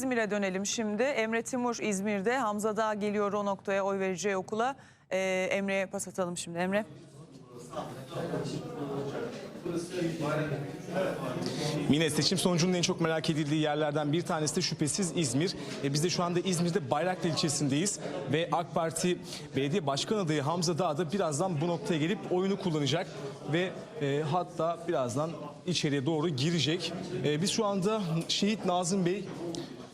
İzmir'e dönelim şimdi. Emre Timur İzmir'de. Hamza Dağ geliyor o noktaya oy vereceği okula. Ee, Emre'ye pas atalım şimdi. Emre. Mine seçim sonucunun en çok merak edildiği yerlerden bir tanesi de şüphesiz İzmir. E, biz de şu anda İzmir'de Bayraklı ilçesindeyiz ve AK Parti Belediye Başkan adayı Hamza Dağ da birazdan bu noktaya gelip oyunu kullanacak ve e, hatta birazdan içeriye doğru girecek. E, biz şu anda Şehit Nazım Bey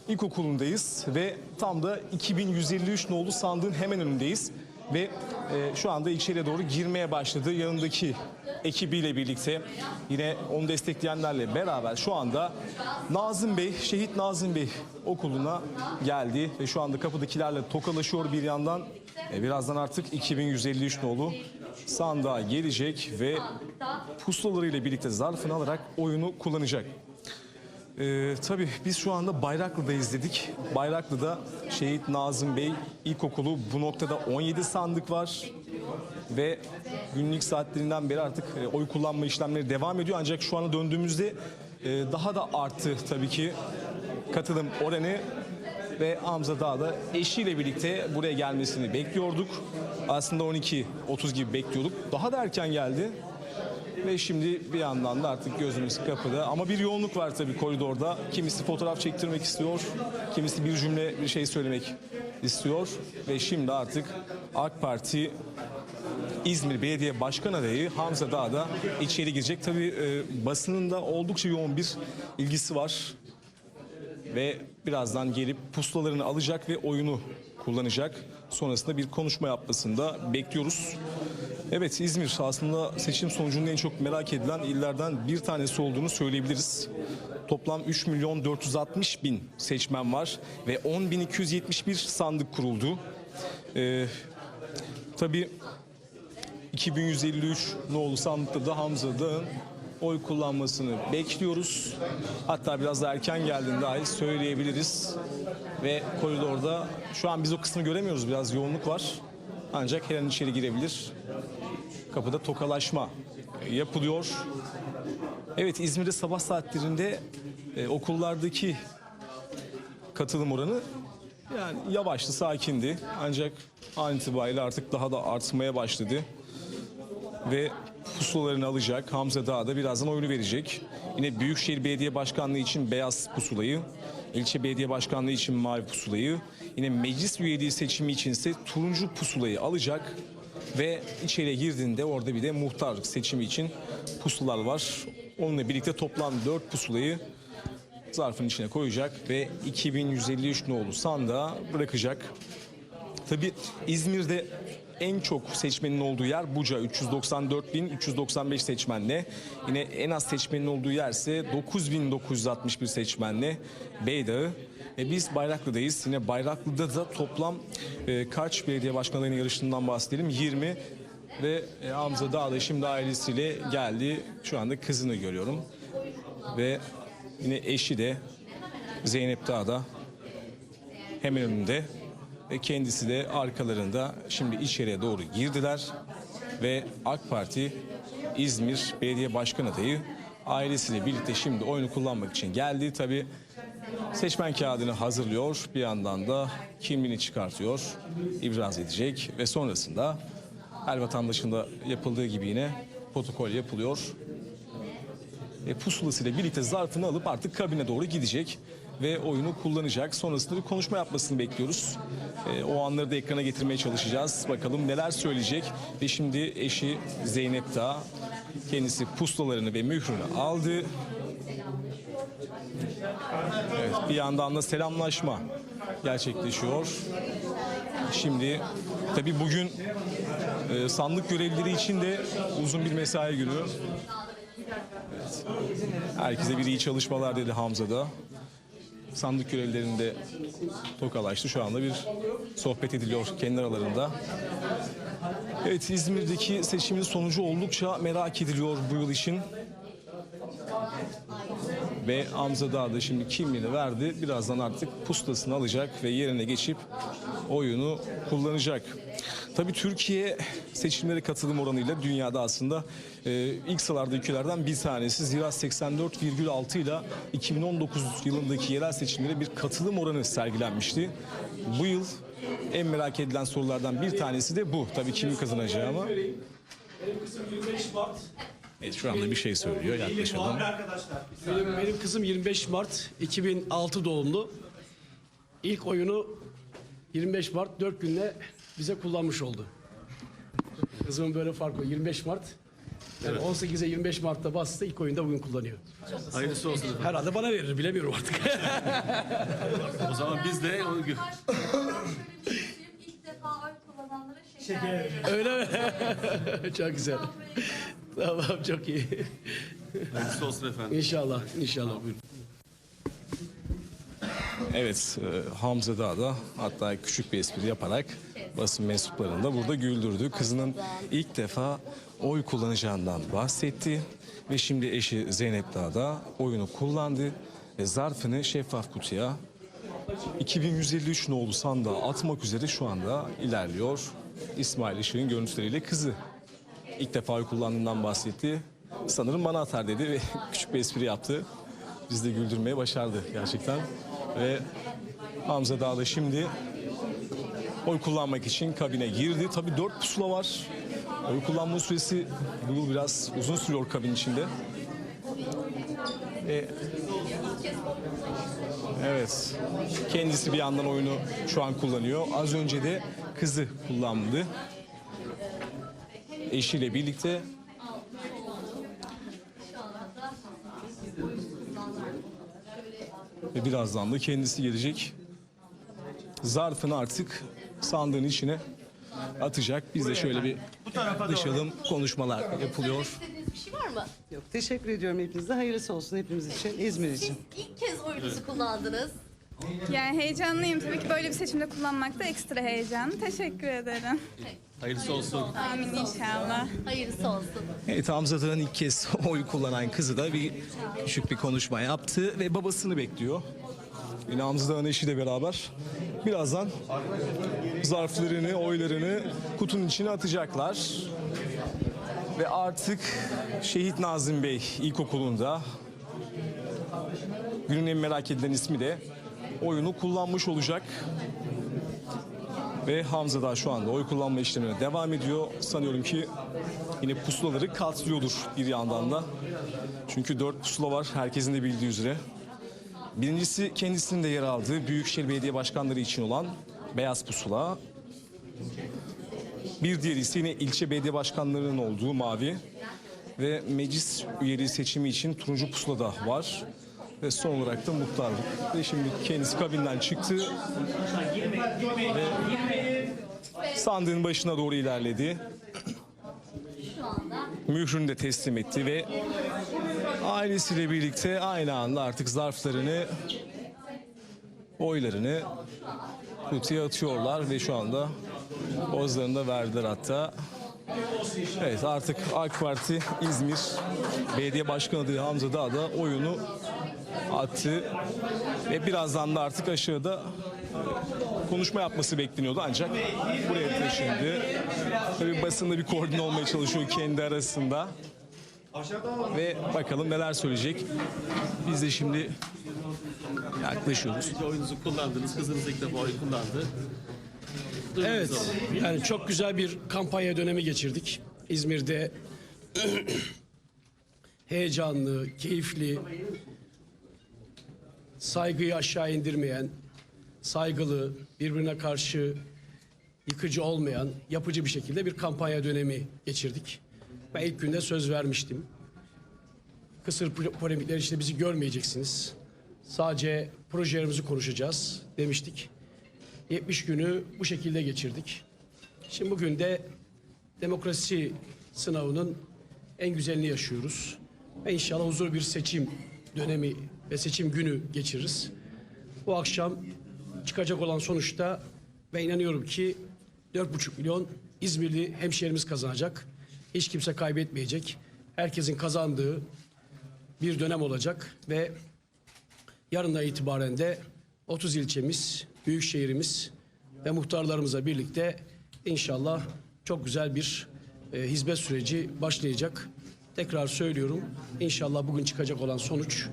İlkokulu'ndayız ve tam da 2153 nolu sandığın hemen önündeyiz. Ve e, şu anda içeriye doğru girmeye başladı. Yanındaki ekibiyle birlikte yine onu destekleyenlerle beraber şu anda Nazım Bey, Şehit Nazım Bey okuluna geldi ve şu anda kapıdakilerle tokalaşıyor bir yandan. E, birazdan artık 2153 nolu sandığa gelecek ve pusulalarıyla birlikte zarfını alarak oyunu kullanacak. Ee, tabii biz şu anda Bayraklı'dayız dedik. Bayraklı'da Şehit Nazım Bey İlkokulu bu noktada 17 sandık var ve günlük saatlerinden beri artık e, oy kullanma işlemleri devam ediyor. Ancak şu ana döndüğümüzde e, daha da arttı tabii ki katılım oranı ve Hamza Dağ'da eşiyle birlikte buraya gelmesini bekliyorduk. Aslında 12.30 gibi bekliyorduk. Daha da erken geldi. Ve şimdi bir yandan da artık gözümüz kapıda. Ama bir yoğunluk var tabii koridorda. Kimisi fotoğraf çektirmek istiyor. Kimisi bir cümle bir şey söylemek istiyor. Ve şimdi artık AK Parti İzmir Belediye Başkan adayı Hamza Dağ da içeri girecek. Tabii e, basının da oldukça yoğun bir ilgisi var. Ve birazdan gelip pusulalarını alacak ve oyunu kullanacak. Sonrasında bir konuşma yapmasını da bekliyoruz. Evet İzmir aslında seçim sonucunun en çok merak edilen illerden bir tanesi olduğunu söyleyebiliriz. Toplam 3 milyon 460 bin seçmen var ve 10 bin 271 sandık kuruldu. Ee, tabii 2153 nolu sandıkta da Hamza Dağ'ın oy kullanmasını bekliyoruz. Hatta biraz da erken geldiğini dahi söyleyebiliriz. Ve koridorda şu an biz o kısmı göremiyoruz biraz yoğunluk var. Ancak her an içeri girebilir. Kapıda tokalaşma yapılıyor. Evet İzmir'de sabah saatlerinde e, okullardaki katılım oranı yani yavaştı, sakindi. Ancak an itibariyle artık daha da artmaya başladı. Ve pusulalarını alacak. Hamza Dağ da birazdan oyunu verecek. Yine Büyükşehir Belediye Başkanlığı için beyaz pusulayı, ilçe belediye başkanlığı için mavi pusulayı, yine meclis üyeliği seçimi içinse turuncu pusulayı alacak ve içeriye girdiğinde orada bir de muhtarlık seçimi için pusular var. Onunla birlikte toplam 4 pusulayı zarfın içine koyacak ve 2153 nolu sandığa bırakacak. Tabii İzmir'de en çok seçmenin olduğu yer Buca 394.395 seçmenle. Yine en az seçmenin olduğu yer ise 9.961 seçmenle Beydağı. E biz Bayraklı'dayız. Yine Bayraklı'da da toplam e, kaç belediye başkanlarının yarıştığından bahsedelim. 20 ve e, Hamza Dağ şimdi ailesiyle geldi. Şu anda kızını görüyorum. Ve yine eşi de Zeynep Dağ'da hemen önünde ve kendisi de arkalarında şimdi içeriye doğru girdiler. Ve AK Parti İzmir Belediye Başkan adayı ailesiyle birlikte şimdi oyunu kullanmak için geldi. Tabi seçmen kağıdını hazırlıyor. Bir yandan da kimliğini çıkartıyor. İbraz edecek. Ve sonrasında her vatandaşında yapıldığı gibi yine protokol yapılıyor. E, pusulasıyla birlikte zarfını alıp artık kabine doğru gidecek ve oyunu kullanacak. Sonrasında bir konuşma yapmasını bekliyoruz. E, o anları da ekrana getirmeye çalışacağız. Bakalım neler söyleyecek. Ve şimdi eşi Zeynep Dağ kendisi pusulalarını ve mührünü aldı. Evet, bir yandan da selamlaşma gerçekleşiyor. Şimdi tabii bugün e, sandık görevlileri için de uzun bir mesai günü. Herkese bir iyi çalışmalar dedi Hamza da. Sandık görevlilerinde tokalaştı. Şu anda bir sohbet ediliyor kendi aralarında. Evet İzmir'deki seçimin sonucu oldukça merak ediliyor bu yıl için. Ve Hamza Dağ da şimdi kimliğini verdi. Birazdan artık pustasını alacak ve yerine geçip oyunu kullanacak. Tabii Türkiye seçimlere katılım oranıyla dünyada aslında e, ilk sıralarda ülkelerden bir tanesi. Zira 84,6 ile 2019 yılındaki yerel seçimlere bir katılım oranı sergilenmişti. Bu yıl en merak edilen sorulardan bir tanesi de bu. Tabii kimin kazanacağı ama. Evet şu anda bir şey söylüyor yaklaşalım. Benim, benim kızım 25 Mart 2006 doğumlu. İlk oyunu 25 Mart 4 günde bize kullanmış oldu. Kızımın böyle farkı var. 25 Mart. Yani 18'e 25 Mart'ta bastı ilk oyunda bugün kullanıyor. Hayırlısı olsun. efendim. Herhalde bana verir bilemiyorum artık. O zaman biz de o gün- İlk defa oy kullananlara şeker. Öyle mi? çok güzel. Tamam çok iyi. hayırlısı olsun efendim. İnşallah, inşallah. Buyurun. Evet e, Hamza Dağ da hatta küçük bir espri yaparak basın mensuplarını da burada güldürdü. Kızının ilk defa oy kullanacağından bahsetti. Ve şimdi eşi Zeynep Dağ da oyunu kullandı. Ve zarfını şeffaf kutuya 2153 nolu sandığa atmak üzere şu anda ilerliyor. İsmail Işık'ın görüntüleriyle kızı ilk defa oy kullandığından bahsetti. Sanırım bana atar dedi ve küçük bir espri yaptı. Biz de güldürmeye başardı gerçekten. Ve Hamza Dağ da şimdi oy kullanmak için kabine girdi. Tabii dört pusula var. Oy kullanma süresi bu biraz uzun sürüyor kabin içinde. Ve Evet. Kendisi bir yandan oyunu şu an kullanıyor. Az önce de kızı kullandı. Eşiyle birlikte ve birazdan da kendisi gelecek. Zarfını artık sandığın içine atacak. Biz de şöyle bir yaklaşalım. Konuşmalar yapılıyor. İstediğiniz bir şey var mı? Yok teşekkür ediyorum hepinize. Hayırlısı olsun hepimiz için, İzmir Siz için. ilk kez oyunuzu kullandınız. Yani heyecanlıyım. Tabii ki böyle bir seçimde kullanmak da ekstra heyecan. Teşekkür ederim. Hayırlısı olsun. Amin inşallah. Hayırlısı olsun. Evet Hamza Dağ'ın ilk kez oy kullanan kızı da bir küçük bir konuşma yaptı ve babasını bekliyor. Yine Hamza Dağ'ın eşiyle beraber birazdan zarflarını, oylarını kutunun içine atacaklar. Ve artık Şehit Nazım Bey İlkokulu'nda günün en merak edilen ismi de oyunu kullanmış olacak. Ve Hamza da şu anda oy kullanma işlemine devam ediyor. Sanıyorum ki yine pusulaları katlıyordur bir yandan da. Çünkü dört pusula var herkesin de bildiği üzere. Birincisi kendisinin de yer aldığı Büyükşehir Belediye Başkanları için olan beyaz pusula. Bir diğeri ise yine ilçe belediye başkanlarının olduğu mavi. Ve meclis üyeliği seçimi için turuncu pusula da var. Ve son olarak da muhtarlık. Ve şimdi kendisi kabinden çıktı. Ve sandığın başına doğru ilerledi. Mührünü de teslim etti ve ailesiyle birlikte aynı anda artık zarflarını, oylarını kutuya atıyorlar ve şu anda pozlarını da verdiler hatta. Evet artık AK Parti İzmir Belediye Başkanı adayı Hamza Dağ da oyunu attı ve birazdan da artık aşağıda konuşma yapması bekleniyordu ancak buraya taşındı. Tabii basında bir koordine olmaya çalışıyor kendi arasında. Ve bakalım neler söyleyecek. Biz de şimdi yaklaşıyoruz. Oyunuzu kullandınız. Kızınız ilk defa oy kullandı. Evet, yani çok güzel bir kampanya dönemi geçirdik. İzmir'de heyecanlı, keyifli, saygıyı aşağı indirmeyen, saygılı, birbirine karşı yıkıcı olmayan, yapıcı bir şekilde bir kampanya dönemi geçirdik. Ben ilk günde söz vermiştim. Kısır po- polemikler içinde bizi görmeyeceksiniz. Sadece projelerimizi konuşacağız demiştik. 70 günü bu şekilde geçirdik. Şimdi bugün de demokrasi sınavının en güzelini yaşıyoruz. Ve inşallah huzurlu bir seçim dönemi ve seçim günü geçiririz. Bu akşam çıkacak olan sonuçta ve inanıyorum ki 4,5 milyon İzmirli hemşehrimiz kazanacak. Hiç kimse kaybetmeyecek. Herkesin kazandığı bir dönem olacak ve Yarından itibaren de 30 ilçemiz, büyük şehrimiz ve muhtarlarımızla birlikte inşallah çok güzel bir e, hizmet süreci başlayacak. Tekrar söylüyorum inşallah bugün çıkacak olan sonuç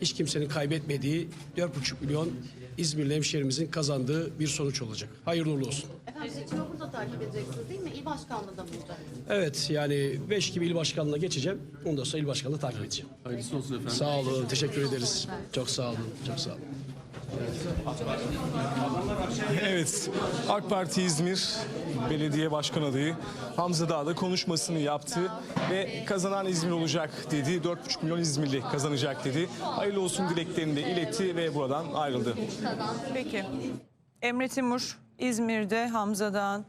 hiç kimsenin kaybetmediği 4,5 milyon İzmirli hemşehrimizin kazandığı bir sonuç olacak. Hayırlı uğurlu olsun. Efendim seçimi burada takip edeceksiniz değil mi? İl başkanlığı da burada. Evet yani 5 gibi il başkanlığına geçeceğim. Ondan sonra il başkanlığı takip edeceğim. Hayırlısı olsun efendim. Sağ olun, teşekkür ederiz. Çok sağ olun, çok sağ olun. Evet, AK Parti İzmir Belediye Başkan adayı Hamza Dağ da konuşmasını yaptı ve kazanan İzmir olacak dedi. 4,5 milyon İzmirli kazanacak dedi. Hayırlı olsun dileklerini de iletti ve buradan ayrıldı. Peki. Emre Timur İzmir'de Hamza Dağ'ın